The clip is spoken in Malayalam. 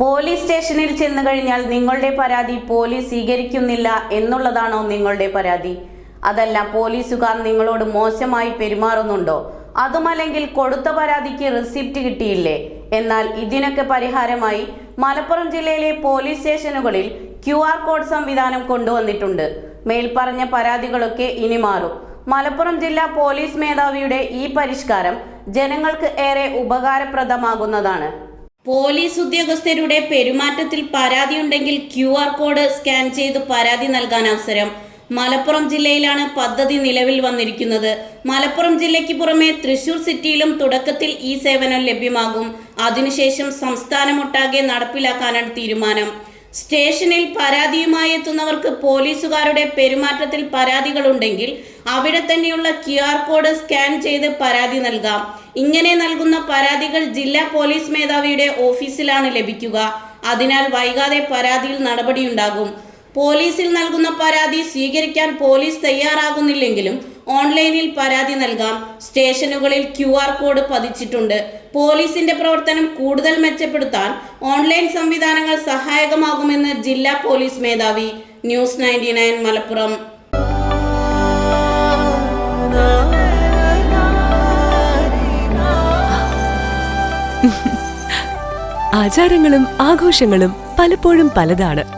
പോലീസ് സ്റ്റേഷനിൽ ചെന്നു കഴിഞ്ഞാൽ നിങ്ങളുടെ പരാതി പോലീസ് സ്വീകരിക്കുന്നില്ല എന്നുള്ളതാണോ നിങ്ങളുടെ പരാതി? അതല്ല പോലീസുകാർ നിങ്ങളോട് മോശമായി പെരുമാറുന്നുണ്ടോ? അതുമല്ലെങ്കിൽ കൊടുത്ത പരാതിക്ക് റിസിപ്റ്റ് കിട്ടിയില്ലേ? എന്നാൽ ഇതിനൊക്കെ പരിഹാരമായി മലപ്പുറം ജില്ലയിലെ പോലീസ് സ്റ്റേഷനുകളിൽ ക്യു കോഡ് സംവിധാനം കൊണ്ടുവന്നിട്ടുണ്ട്. മേൽപ്പറഞ്ഞ പരാതികളൊക്കെ ഇനി മാറും. മലപ്പുറം ജില്ലാ പോലീസ് മേധാവിയുടെ ഈ പരിഷ്കാരം ജനങ്ങൾക്ക് ഏറെ ഉപകാരപ്രദമാകുന്നതാണ്. പോലീസ് ഉദ്യോഗസ്ഥരുടെ പെരുമാറ്റത്തിൽ പരാതിയുണ്ടെങ്കിൽ ക്യു ആർ കോഡ് സ്കാൻ ചെയ്ത് പരാതി നൽകാൻ അവസരം. മലപ്പുറം ജില്ലയിലാണ് പദ്ധതി നിലവിൽ വന്നിരിക്കുന്നത്. മലപ്പുറം ജില്ലയ്ക്ക് പുറമെ തൃശൂർ സിറ്റിയിലും തുടക്കത്തിൽ ഈ സേവനം ലഭ്യമാകും. അതിനുശേഷം സംസ്ഥാനമൊട്ടാകെ നടപ്പിലാക്കാനാണ് തീരുമാനം. സ്റ്റേഷനിൽ പരാതിയുമായി എത്തുന്നവർക്ക് പോലീസുകാരുടെ പെരുമാറ്റത്തിൽ പരാതികളുണ്ടെങ്കിൽ അവിടെ തന്നെയുള്ള ക്യു ആർ കോഡ് സ്കാൻ ചെയ്ത് പരാതി നൽകാം. ഇങ്ങനെ നൽകുന്ന പരാതികൾ ജില്ലാ പോലീസ് മേധാവിയുടെ ഓഫീസിലാണ് ലഭിക്കുക. അതിനാൽ വൈകാതെ പരാതിയിൽ നടപടിയുണ്ടാകും. പോലീസിൽ നൽകുന്ന പരാതി സ്വീകരിക്കാൻ പോലീസ് തയ്യാറാകുന്നില്ലെങ്കിലും ഓൺലൈനിൽ പരാതി നൽകാം. സ്റ്റേഷനുകളിൽ ക്യു ആർ കോഡ് പതിച്ചിട്ടുണ്ട്. പോലീസിന്റെ പ്രവർത്തനം കൂടുതൽ മെച്ചപ്പെടുത്താൻ ഓൺലൈൻ സംവിധാനങ്ങൾ സഹായകമാകുമെന്ന് ജില്ലാ പോലീസ് മേധാവി. News ninety Malappuram. ആചാരങ്ങളും ആഘോഷങ്ങളും പലപ്പോഴും പലതാണ്.